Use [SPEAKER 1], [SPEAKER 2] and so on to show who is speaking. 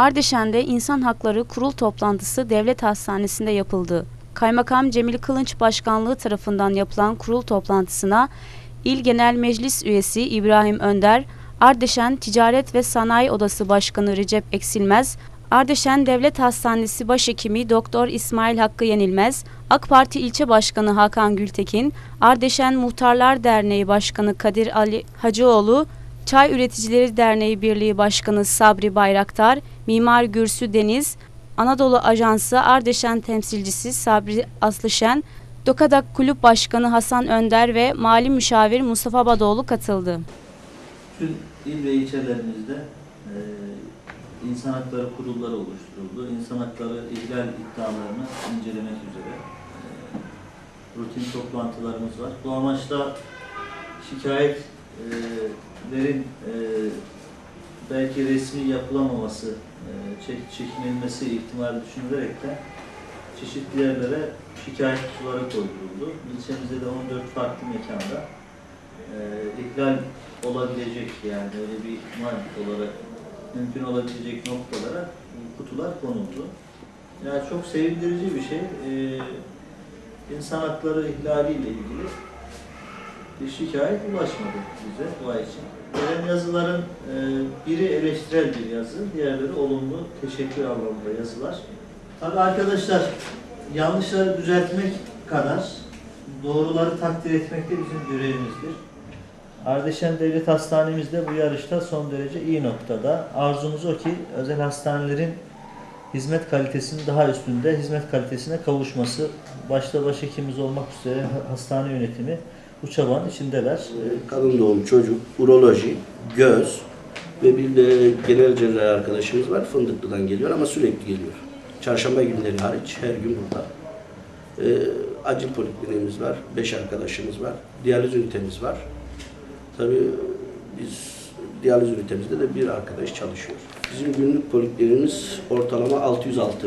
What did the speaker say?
[SPEAKER 1] Ardeşen'de İnsan Hakları Kurul toplantısı devlet hastanesinde yapıldı. Kaymakam Cemil Kılınç Başkanlığı tarafından yapılan kurul toplantısına İl Genel Meclis Üyesi İbrahim Önder, Ardeşen Ticaret ve Sanayi Odası Başkanı Recep Eksilmez, Ardeşen Devlet Hastanesi Başhekimi Doktor İsmail Hakkı Yenilmez, AK Parti İlçe Başkanı Hakan Gültekin, Ardeşen Muhtarlar Derneği Başkanı Kadir Ali Hacıoğlu, Çay Üreticileri Derneği Birliği Başkanı Sabri Bayraktar, Mimar Gürsü Deniz, Anadolu Ajansı Ardeşen temsilcisi Sabri Aslışen, Dokadak Kulüp Başkanı Hasan Önder ve Mali Müşavir Mustafa Badoğlu katıldı.
[SPEAKER 2] Tüm il ve ilçelerimizde e, insan hakları kurulları oluşturuldu. İnsan hakları ihlal iddialarını incelemek üzere e, rutin toplantılarımız var. Bu amaçla şikayetlerin e, belki resmi yapılamaması, e, çek, çekinilmesi ihtimali düşünülerek de çeşitli yerlere şikayet kutuları koyduruldu. İlçemizde de 14 farklı mekanda e, ihlal olabilecek yani öyle bir ihtimal olarak mümkün olabilecek noktalara kutular konuldu. Yani çok sevindirici bir şey. Ee, insan hakları ihlaliyle ilgili bir şikayet ulaşmadı bize bu ay için. Gelen yazıların e, biri eleştirel bir yazı, diğerleri olumlu, teşekkür anlamında yazılar. Tabii arkadaşlar yanlışları düzeltmek kadar doğruları takdir etmek de bizim görevimizdir. Ardeşen Devlet Hastanemizde bu yarışta son derece iyi noktada. Arzumuz o ki özel hastanelerin hizmet kalitesinin daha üstünde hizmet kalitesine kavuşması. Başta başhekimimiz olmak üzere hastane yönetimi bu çabanın içindeler.
[SPEAKER 3] Ee, kadın doğum, çocuk, uroloji, göz ve bir de genel cerrahi arkadaşımız var. Fındıklı'dan geliyor ama sürekli geliyor. Çarşamba günleri hariç her gün burada. Ee, acil polikliniğimiz var. Beş arkadaşımız var. Diyaliz ünitemiz var. Tabii biz diyaliz ünitemizde de bir arkadaş çalışıyor. Bizim günlük poliklerimiz ortalama 606